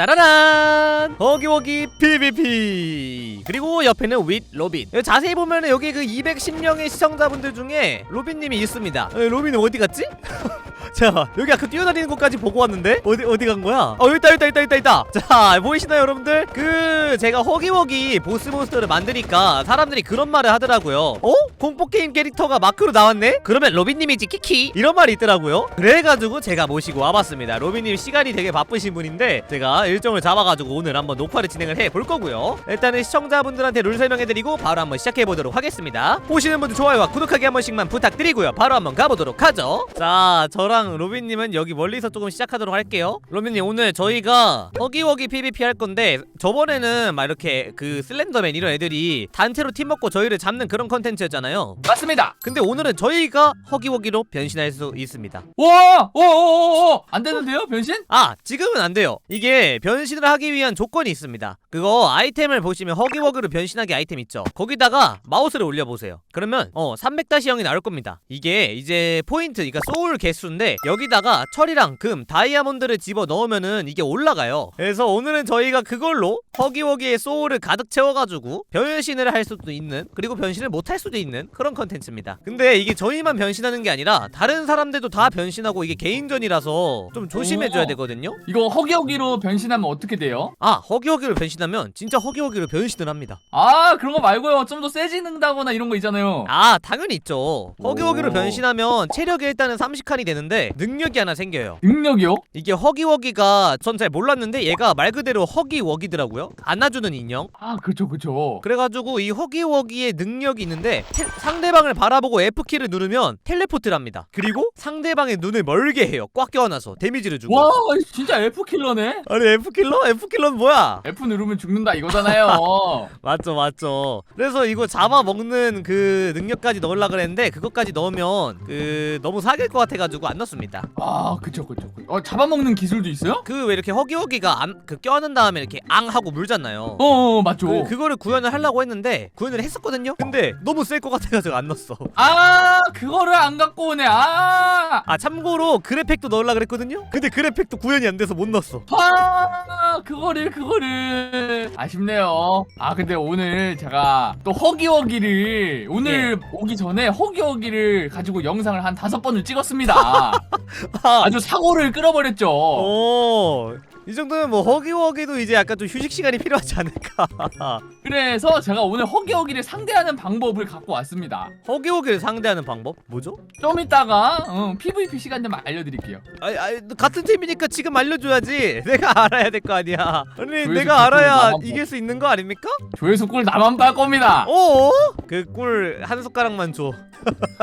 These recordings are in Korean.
짜라란! 허기허기 PVP 그리고 옆에는 윗 로빈 여기 자세히 보면 여기 그 210명의 시청자분들 중에 로빈님이 있습니다. 어, 로빈이 어디 갔지? 자 여기 아까 뛰어다니는 곳까지 보고 왔는데? 어디 어디 간 거야? 어 있다 있다 여기 있다 있다. 자 보이시나요 여러분들? 그 제가 허기허기 보스 몬스터를 만드니까 사람들이 그런 말을 하더라고요. 어? 공포 게임 캐릭터가 마크로 나왔네? 그러면 로빈님이지 키키? 이런 말이 있더라고요. 그래가지고 제가 모시고 와봤습니다. 로빈님 시간이 되게 바쁘신 분인데 제가 일정을 잡아가지고 오늘 한번 녹화를 진행을 해볼 거고요. 일단은 시청자분들한테 룰 설명해드리고 바로 한번 시작해보도록 하겠습니다. 보시는 분들 좋아요와 구독하기 한 번씩만 부탁드리고요. 바로 한번 가보도록 하죠. 자 저랑 로빈님은 여기 멀리서 조금 시작하도록 할게요. 로빈님 오늘 저희가 허기허기 PVP 할 건데 저번에는 막 이렇게 그 슬렌더맨 이런 애들이 단체로 팀 먹고 저희를 잡는 그런 컨텐츠였잖아요. 맞습니다. 근데 오늘은 저희가 허기허기로 변신할 수 있습니다. 와, 오오오오, 안 되는데요, 변신? 아 지금은 안 돼요. 이게 변신을 하기 위한 조건이 있습니다. 그거 아이템을 보시면 허기허기로 변신하기 아이템 있죠. 거기다가 마우스를 올려보세요. 그러면 어 300-0이 나올 겁니다. 이게 이제 포인트 그러니까 소울 개수인데 여기다가 철이랑 금 다이아몬드를 집어 넣으면은 이게 올라가요 그래서 오늘은 저희가 그걸로 허기허기의 소울을 가득 채워가지고 변신을 할 수도 있는 그리고 변신을 못 할 수도 있는 그런 컨텐츠입니다 근데 이게 저희만 변신하는 게 아니라 다른 사람들도 다 변신하고 이게 개인전이라서 좀 조심해줘야 오. 되거든요 이거 허기허기로 변신하면 어떻게 돼요? 아 허기허기로 변신하면 진짜 허기허기로 변신을 합니다 아, 그런 거 말고요. 좀 더 세지는다거나 이런 거 있잖아요. 아 당연히 있죠 허기허기로 오. 변신하면 체력이 일단은 30칸이 되는데 능력이 하나 생겨요 능력이요? 이게 허기허기가 전 잘 몰랐는데 얘가 말 그대로 허기워기더라고요 안아주는 인형 아, 그쵸, 그쵸. 그래가지고 이 허기워기의 능력이 있는데 텔- 상대방을 바라보고 F키를 누르면 텔레포트를 합니다 그리고 상대방의 눈을 멀게 해요 꽉 껴안아서 데미지를 주고 와, 진짜 F 킬러네. 아니 F킬러? F킬러는 뭐야 F 누르면 죽는다 이거잖아요. 맞죠 맞죠 그래서 이거 잡아먹는 그 능력까지 넣으려 그랬는데 그것까지 넣으면 그 너무 사귈 것 같아가지고 안 넣습니다 아, 그쵸, 그쵸. 그쵸. 어, 잡아먹는 기술도 있어요? 그 왜 이렇게 허기허기가 안, 그 껴안은 다음에 이렇게 앙 하고 물잖아요 어, 어, 맞죠. 그, 그거를 구현을 하려고 했는데 구현을 했었거든요 근데 너무 셀 것 같아가지고 안 넣었어 아, 그거를 안 갖고 오네. 아, 아 참고로 그래픽도 넣으려 그랬거든요 근데 그래픽도 구현이 안 돼서 못 넣었어 아, 그거를, 그거를. 아쉽네요. 아, 근데 오늘 제가 또 허기허기를, 오늘 오기 전에 허기허기를 가지고 영상을 한 다섯 번을 찍었습니다. 아, 아주 사고를 끌어버렸죠. 오, 이 정도면 뭐 허기허기도 이제 약간 좀 휴식 시간이 필요하지 않을까 그래서 제가 오늘 허기허기를 상대하는 방법을 갖고 왔습니다. 허기허기를 상대하는 방법 뭐죠? 좀 이따가 어, PVP 시간 되면 알려드릴게요. 아니, 아니 같은 팀이니까 지금 알려줘야지 내가 알아야 될 거 아니야 아니 조회수 내가 알아야. 이길 수 있는 거 아닙니까? 조회수 꿀 나만 빨 겁니다. 어? 그꿀 한 숟가락만 줘.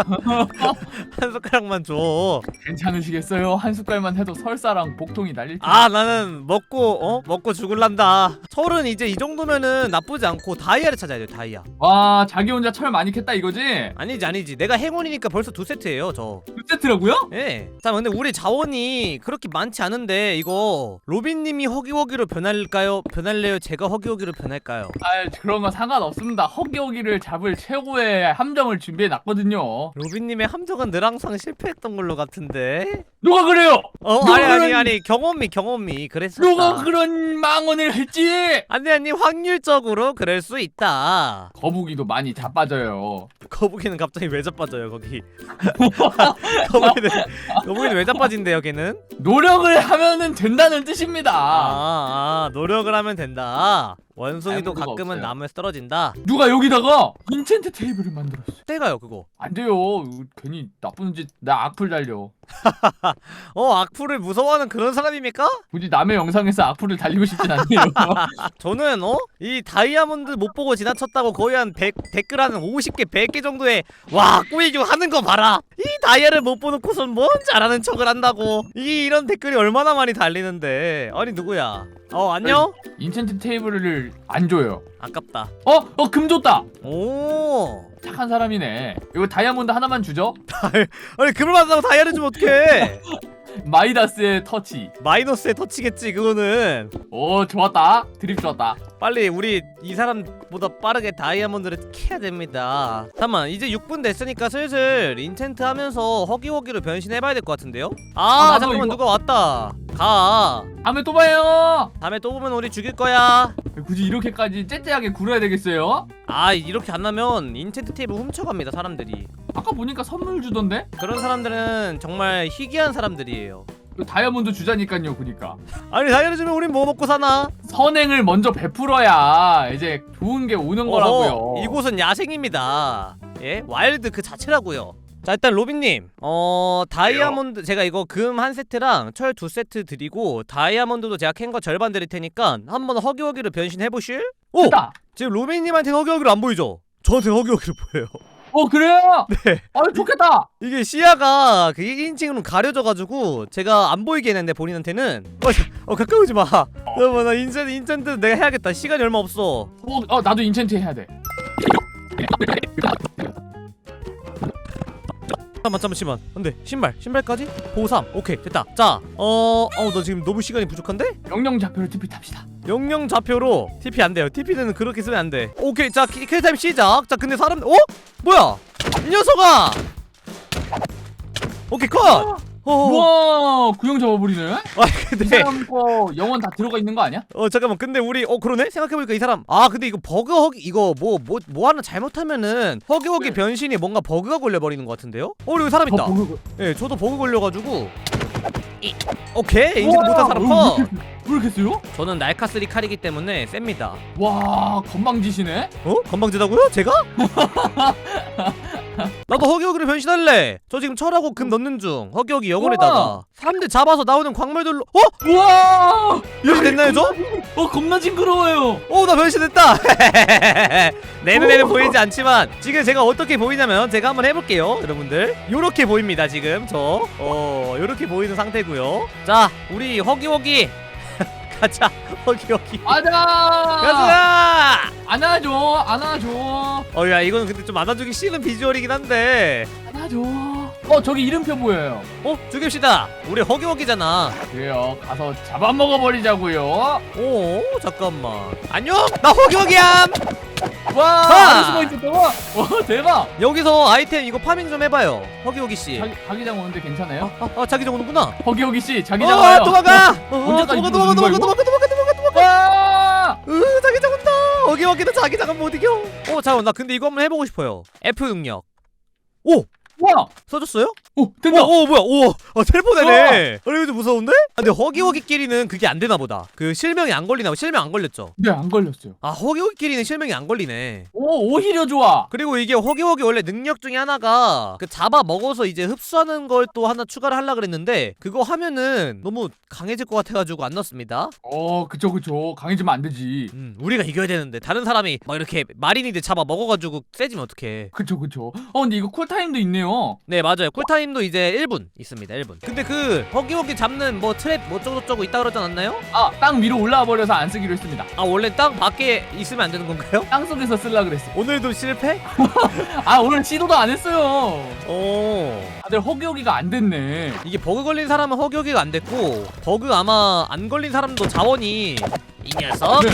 한 숟가락만 줘. 괜찮으시겠어요? 한 숟갈만 해도 설사랑 복통이 날릴 텐데. 아 나는 먹고 어 먹고 죽을란다. 철은 이제 이 정도면은 나쁘지 않고 다이아를 찾아야 돼 다이아. 와 자기 혼자 철 많이 캤다 이거지? 아니지 아니지 내가 행운이니까 벌써 두 세트예요 저. 두 세트라고요? 예. 자 근데 우리 자원이 그렇게 많지 않은데 이거 로빈님이 허기허기로 변할까요? 변할래요? 제가 허기허기로 변할까요? 아 그런 건 상관없습니다. 허기허기를 잡을 최고의 함정을 준비해 놨거든요. 로빈님의 함정은 늘 항상 실패했던 걸로 같은데. 누가 그래요? 어 아니 아니 아니 경험이 경험이 그 랬었다. 누가 그런 망언을 했지? 아니 아니 확률적으로 그럴 수 있다. 거북이도 많이 자빠져요. 거북이는 갑자기 왜 자빠져요 거기? 거북이는 거북이는 왜 자빠진대요 걔는? 노력을 하면은 된다는 뜻입니다. 아, 아 노력을 하면 된다. 원숭이도 가끔은 없어요. 나무에서 떨어진다. 누가 여기다가 인챈트 테이블을 만들었어. 때가요 그거. 안 돼요. 이거 괜히 나쁜 짓, 나 악플 달려. 어 악플을 무서워하는 그런 사람입니까? 굳이 남의 영상에서 악플을 달리고 싶진 않네요. 저는 어? 이 다이아몬드 못 보고 지나쳤다고 거의 한 100, 댓글 한 50개 100개 정도에 와 꾸이기 하는 거 봐라 이 다이아를 못 보놓고선 뭔 잘하는 척을 한다고 이 이런 댓글이 얼마나 많이 달리는데 아니 누구야 어 안녕? 인챈트 테이블을 안 줘요. 아깝다 어? 어, 금 줬다! 오 착한 사람이네. 이거 다이아몬드 하나만 주죠? 아니 금을 받는다고 다이아를 주면 어떡해 마이다스의 터치. 마이너스의 터치겠지 그거는 오 좋았다. 드립 좋았다. 빨리 우리 이 사람보다 빠르게 다이아몬드를 캐야 됩니다 잠깐만 이제 6분 됐으니까 슬슬 인챈트 하면서 허기허기로 변신해봐야 될 것 같은데요? 아, 아, 나도 잠깐만 이거- 누가 왔다 가 다음에 또 봐요. 다음에 또 보면 우리 죽일 거야 굳이 이렇게까지 째째하게 굴어야 되겠어요? 아 이렇게 안 하면 인챈트 테이블 훔쳐갑니다 사람들이 아까 보니까 선물 주던데? 그런 사람들은 정말 희귀한 사람들이에요 그 다이아몬드 주자니까요, 그니까. 아니 다이아를 주면 우린 뭐 먹고 사나? 선행을 먼저 베풀어야 이제 좋은 게 오는 거라고요. 어허, 이곳은 야생입니다. 예, 와일드 그 자체라고요. 자 일단 로빈님, 어 다이아몬드 제가 이거 금 한 세트랑 철 두 세트 드리고 다이아몬드도 제가 캔 거 절반 드릴 테니까 한번 허기허기로 변신해 보실? 오, 됐다. 지금 로빈님한테는 허기허기로 안 보이죠? 저한테 허기허기로 보여요. 어 그래요? 네. 아 좋겠다. 이게 시야가 그 1인칭으로 가려져가지고 제가 안 보이게 했는데 본인한테는 어, 어 가까우지 마. 여러분 나 인챈트 인챈트 내가 해야겠다. 시간이 얼마 없어. 어, 어 나도 인챈트 해야 돼. 잠깐만 잠시만 안돼 신발 신발까지? 보삼 오케이 됐다. 자어어너 지금 너무 시간이 부족한데? 명령 좌표를 TP 탑시다. 영영 좌표로 TP 안 돼요. TP는 그렇게 쓰면 안돼. 오케이 자 키- 킬타임 시작. 자 근데 사람 어? 뭐야? 이 녀석아! 오케이 컷! 어, 우와 구형 잡아버리네. 아 이 근데 사람 거 영원 다 들어가 있는 거 아니야? 어 잠깐만 근데 우리 어 그러네 생각해보니까 이 사람 아 근데 이거 버그 허기 이거 뭐 뭐 뭐 하나 잘못하면은 허기 허기 네. 변신이 뭔가 버그가 걸려버리는 것 같은데요 어 여기 사람 있다 어, 버그- 예 저도 버그 걸려가지고 이, 오케이 인증 못한 사람 커왜 이렇게 세요? 저는 날카스리 칼이기 때문에 셉니다. 와 건방지시네. 어? 건방지다고요? 제가? 나도 허기허기로 변신할래. 저 지금 철하고 금 넣는 중. 허기허기 영혼에다가. 사람들 잡아서 나오는 광물들로. 어? 우와. 변신됐나요 저? 어 겁나 징그러워요. 어, 나 변신했다. 내 눈에는 오. 보이지 않지만 지금 제가 어떻게 보이냐면 제가 한번 해볼게요, 여러분들. 요렇게 보입니다 지금 저. 어, 요렇게 보이는 상태고요. 자, 우리 허기허기 가자. 허기허기. 가자. 가자. 안아줘 안아줘 어, 야, 이거는 근데 좀 안아주기 싫은 비주얼이긴 한데. 안아줘. 어 저기 이름표 보여요. 어, 죽입시다. 우리 허기허기잖아. 그래요 가서 잡아먹어 버리자고요. 오, 잠깐만. 안녕, 나 허기허기함. 와 아! 안에 숨어 있었다고? 와 대박. 여기서 아이템 이거 파밍 좀 해봐요. 허기허기 씨. 자기 자기장 오는데 괜찮아요? 아, 아, 자기장 오는구나. 허기허기 씨 자기장 어, 와요. 도망가. 어, 어, 언제까지 도망가, 이러는 도망가? 도망가, 도망가, 도망가, 도망가. 와. 으, 자기 장 온다. 허기허기도 자기 장은 못 이겨. 어, 잠깐, 나 근데 이거 한번 해보고 싶어요. F 능력. 오, 와. 써줬어요? 오 된다. 오, 오 뭐야? 오, 어, 텔포되네. 아니 이거 좀 무서운데? 아, 근데 허기허기끼리는 그게 안 되나 보다. 그 실명이 안 걸리나 봐. 실명 안 걸렸죠? 네 안 걸렸어요. 아, 허기허기끼리는 실명이 안 걸리네. 오 오히려 좋아. 그리고 이게 허기허기 원래 능력 중에 하나가 그 잡아 먹어서 이제 흡수하는 걸 또 하나 추가를 하려 그랬는데 그거 하면은 너무 강해질 것 같아가지고 안 넣었습니다. 어 그쵸 그쵸 강해지면 안 되지. 음, 우리가 이겨야 되는데 다른 사람이 막 이렇게 마린이들 잡아 먹어가지고 세지면 어떡해? 그쵸 그쵸. 어 근데 이거 쿨타임도 있네요. 네 맞아요. 쿨타임도 이제 1분 있습니다. 1분. 근데 그 허기허기 잡는 뭐 트랩 뭐 어쩌고저쩌고 있다 그러지 않았나요? 아 땅 위로 올라와 버려서 안 쓰기로 했습니다. 아 원래 땅 밖에 있으면 안 되는 건가요? 땅 속에서 쓸라 그랬어. 오늘도 실패? 아 오늘 시도도 안 했어요. 오. 다들 허기허기가 안 됐네. 이게 버그 걸린 사람은 허기허기가 안 됐고 버그 아마 안 걸린 사람도 자원이 이 녀석 네.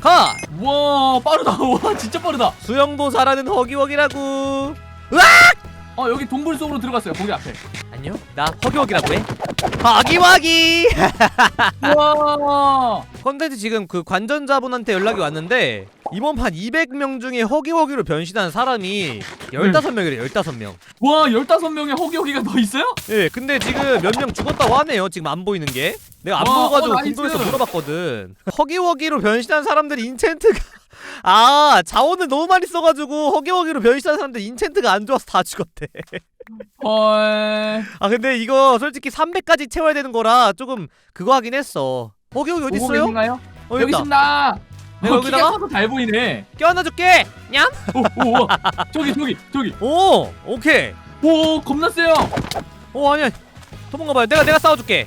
가와 빠르다. 와 진짜 빠르다. 수영도 잘하는 허기허기라고 어 여기 동굴 속으로 들어갔어요. 거기 앞에. 안녕 나 허기허기라고 해 허기허기 와. 컨텐츠 지금 그 관전자분한테 연락이 왔는데 이번 판 200명 중에 허기허기로 변신한 사람이 15명이래 15명 와 15명의 허기허기가 더 있어요? 예 근데 지금 몇 명 죽었다고 하네요 지금 안 보이는 게 내가 안 와, 보여가지고 어, 나이스. 궁금해서 물어봤거든 허기허기로 변신한 사람들이 인챈트가 아 자원을 너무 많이 써가지고 허기허기로 변신한 사람들 인챈트가 안 좋아서 다 죽었대 헐. 아 근데 이거 솔직히 300까지 채워야 되는 거라 조금 그거 하긴 했어 허기허기? 계신가요? 어, 여기 있다. 있습니다. 내가 어, 여기다가? 키가 커서 잘 보이네. 껴안아줄게 냠? 오, 오, 오. 저기 저기 저기. 오 오케이 오 겁나 세요. 오 아니야 도망가봐요 내가 내가 싸워줄게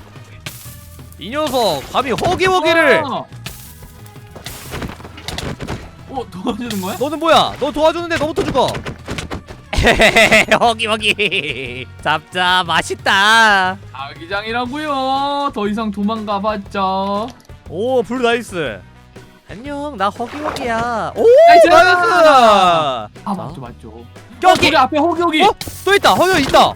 이 녀석 감히 허기허기를 와. 오 도와주는 거야? 너는 뭐야 너 도와주는데 너부터 죽어 허기허기 잡자 맛있다 자기장이라고요. 더 이상 도망가봤자. 오 블루 나이스 안녕 나 허기허기야 오 나이스! 나이스 아 자. 맞죠 맞죠. 여기! 우리 앞에 호기 호기. 어? 또 있다 허기허기 있다 오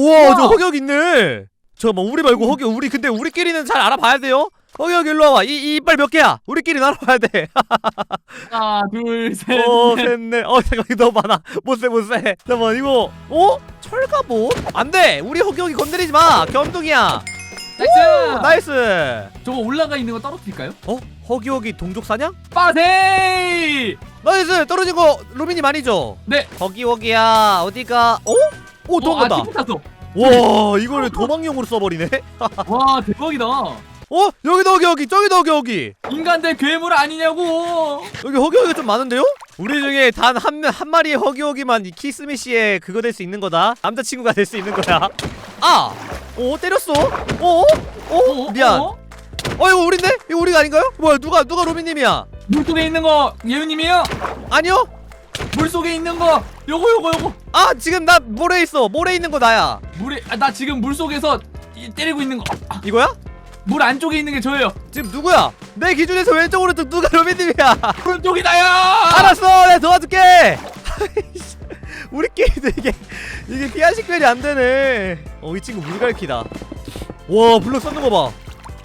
우와 우와. 저 허기허기 있네 잠깐만 우리 말고 허기 우리 근데 우리끼리는 잘 알아봐야 돼요 허기허기 일로 와봐 이, 이 이빨 몇 개야 우리끼리 알아봐야 돼 하나 둘 셋. 오, 넷. 셋네. 어, 잠깐 이거 너무 많아. 못세 못세. 잠깐만 이거. 어? 철갑옷? 안 돼. 우리 허기허기 건드리지 마. 견둥이야. 나이스. 나이스. 저거 올라가 있는 거 떨어뜨릴까요? 어? 허기허기 동족 사냥? 빠세이. 나이스. 떨어진 거 로빈이 많이죠. 네. 허기허기야. 어디가? 어? 오, 도망간다. 어, 아, 탔어. 와, 이거를 도망용으로 써버리네. 와 대박이다. 어? 여기도 허기허기, 저기도 허기허기. 인간들 괴물 아니냐고. 여기 허기허기 좀 많은데요? 우리 중에 단 한 한 마리의 허기허기만 이 키스미씨의 그거 될 수 있는 거다. 남자친구가 될 수 있는 거야. 아, 오 때렸어. 오, 오, 미안. 어, 어? 이거 우린데? 이거 우리가 아닌가요? 뭐야, 누가 누가 로빈님이야? 물 속에 있는 거 예우님이에요? 아니요. 물 속에 있는 거 요거 요거 요거. 아, 지금 나 모래 있어. 모래 있는 거 나야. 물에 아, 나 지금 물 속에서 이- 때리고 있는 거. 아, 이거야? 물 안쪽에 있는 게 저예요. 지금 누구야? 내 기준에서 왼쪽 오른쪽 누가 로빈님이야? 오른쪽이 나야. 알았어, 내가 도와줄게. 우리끼리도 이게 이게 피한 식별이 안 되네. 어, 이 친구 물갈퀴다. 와, 블록 쏟는 거 봐.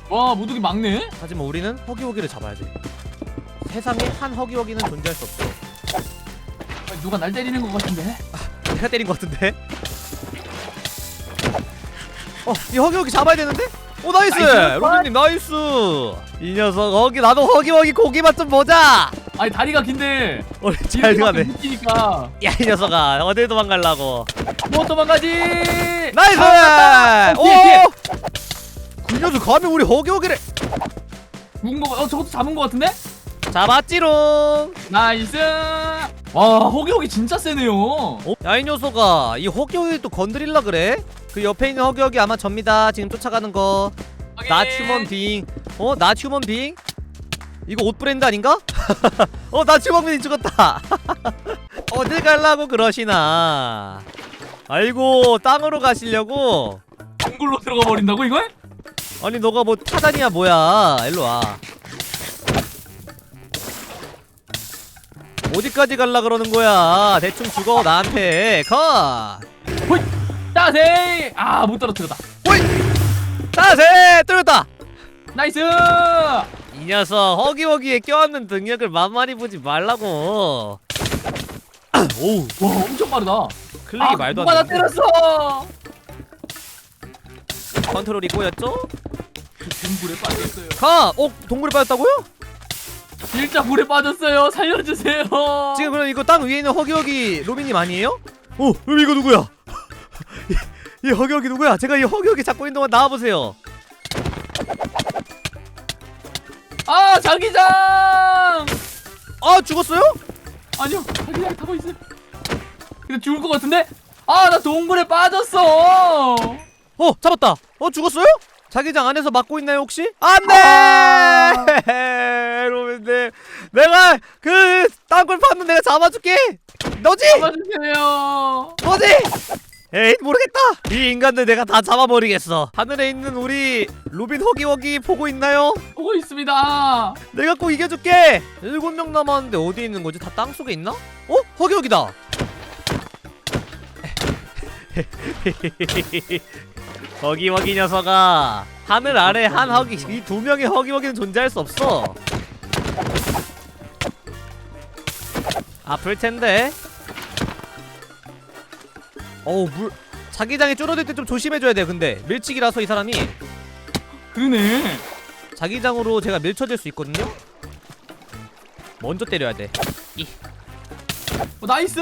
와 모두기 막네. 하지만 우리는 허기허기를 잡아야 돼. 세상에 한 허기허기는 존재할 수 없어. 아, 누가 날 때리는 것 같은데. 내가 때린 것 같은데? 어, 이 허기허기 잡아야 되는데? 오 나이스! 나이스! 로빈님 나이스! 이 녀석 허기 나도 허기허기 고기 맛 좀 보자! 아니 다리가 긴데. 우리 잘 가네. 웃기니까. 야 이 녀석아 어딜 도망갈라고? 뭐 도망가지. 나이스! 아, 오! 그 녀석 감히 우리 허기허기를 죽은 거. 어 저것도 잡은 거 같은데? 잡았지롱! 나이스. 와 호기 호기 진짜 세네요. 어? 야이 녀석아 이 허기허기 또 건드릴라 그래? 그 옆에 있는 허기허기 아마 접니다 지금 쫓아가는 거 나 휴먼 빙 어? 나 휴먼 빙? 이거 옷 브랜드 아닌가? 어? 나 휴먼 빙 죽었다 어딜 갈라고 그러시나 아이고 땅으로 가시려고 동굴로 들어가 버린다고 이걸? 아니 너가 뭐 타단이야 뭐야 일로와 어디까지 갈라 그러는 거야 대충 죽어 나한테 컷 호이 따세이. 아못 떨어뜨렸다. 따세 뚫렸다 나이스. 이 녀석 허기허기에 껴안는 능력을 만만히 보지 말라고 오우 와 엄청 빠르다. 클릭이 아, 말도 누가 나 때렸어. 컨트롤이 꼬였죠? 그 동굴에 빠졌어요. 가! 어? 동굴에 빠졌다고요? 진짜 물에 빠졌어요. 살려주세요. 지금 그럼 이거 땅 위에 있는 허기허기 로빈님 아니에요? 어? 그럼 이거 누구야? 이, 이 허기허기 누구야? 제가 이 허기허기 잡고 있는 동안 나와보세요 아 자기장. 아 죽었어요? 아니요 자기장 타고 있어요. 근데 죽을 것 같은데? 아 나 동굴에 빠졌어. 어 잡았다 어 죽었어요? 자기장 안에서 막고 있나요 혹시? 안돼 로빈님 내가 그 땅굴 파는 내가 잡아줄게 너지? 잡아주세요. 뭐지? 에이 모르겠다 이 인간들 내가 다 잡아버리겠어 하늘에 있는 우리 로빈 허기허기 보고 있나요? 보고 있습니다. 내가 꼭 이겨줄게 일곱 명 남았는데 어디 있는 거지? 다 땅속에 있나? 어? 허기허기다 허기허기 녀석아. 하늘 아래 한 허기 이 두 명의 허기허기는 존재할 수 없어. 아플 텐데. 어우 물 자기장이 줄어들 때 좀 조심해줘야 돼 근데. 밀치기라서 이 사람이. 그러네. 자기장으로 제가 밀쳐질 수 있거든요. 먼저 때려야 돼. 어, 나이스.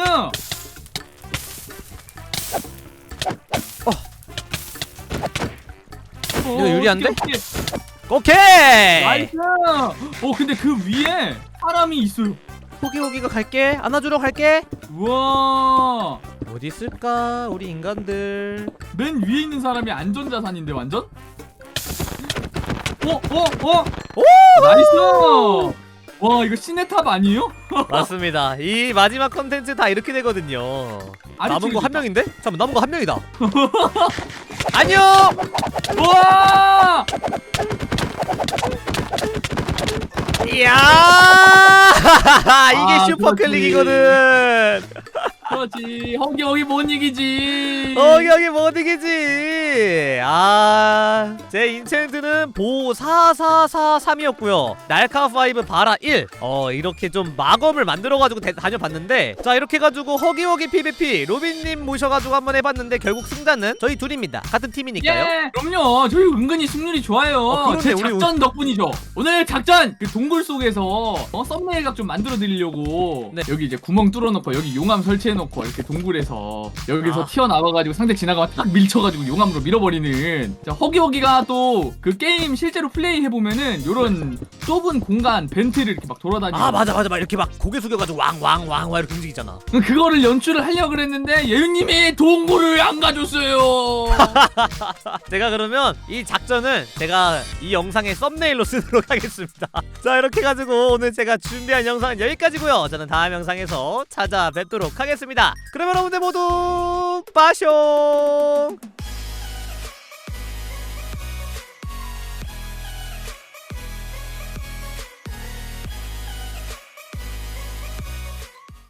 이거 유리한데? 어떡해, 어떡해. 오케이 나이스. 어 근데 그 위에 사람이 있어요. 호기호기가 갈게 안아주러 갈게 우와. 어디 있을까 우리 인간들 맨 위에 있는 사람이 안전자산인데 완전? 어? 어? 어? 오 나이스! 와 이거 시네탑 아니에요? 맞습니다 이 마지막 컨텐츠 다 이렇게 되거든요 남은 거 한 명인데? 잠깐 남은 거 한 명이다. 안녕. 우와! 이야 이게 아, 슈퍼 그렇지. 클릭이거든. 그렇지. 허기 허기 못 이기지. 어 여기 못 이기지. 아 제 인챈트는 보 4443이었고요. 날카 5 바라 1. 어 이렇게 좀 마검을 만들어 가지고 대- 다녀봤는데 자 이렇게 해 가지고 허기 허기 PVP 로빈 님 모셔 가지고 한번 해 봤는데 결국 승자는 저희 둘입니다. 같은 팀이니까요. 예, 그럼요. 저희 은근히 승률이 좋아요. 어, 제 우리 작전 덕분이죠. 오늘 작전 그 동굴 속에서 어, 썸네일 각좀 만들어 드리려고 네. 여기 이제 구멍 뚫어 놓고 여기 용암 설치해 놓고 이렇게 동굴에서 여기서 아. 튀어나와가지고 상대 지나가면 딱 밀쳐가지고 용암으로 밀어버리는 자, 허기허기가 또 그 게임 실제로 플레이 해보면은 요런 좁은 공간 벤트를 이렇게 막 돌아다니고 아 맞아 맞아 막 이렇게 막 고개 숙여가지고 왕왕왕 와 이렇게 움직이잖아. 그거를 연출을 하려고 그랬는데 예윤님이 동굴을 안 가줬어요. 제가 그러면 이 작전은 제가 이 영상의 썸네일로 쓰도록 하겠습니다. 자 이렇게 해가지고 오늘 제가 준비한 영상은 여기까지고요. 저는 다음 영상에서 찾아뵙도록 하겠습 니다. 그럼 여러분들 모두 빠숑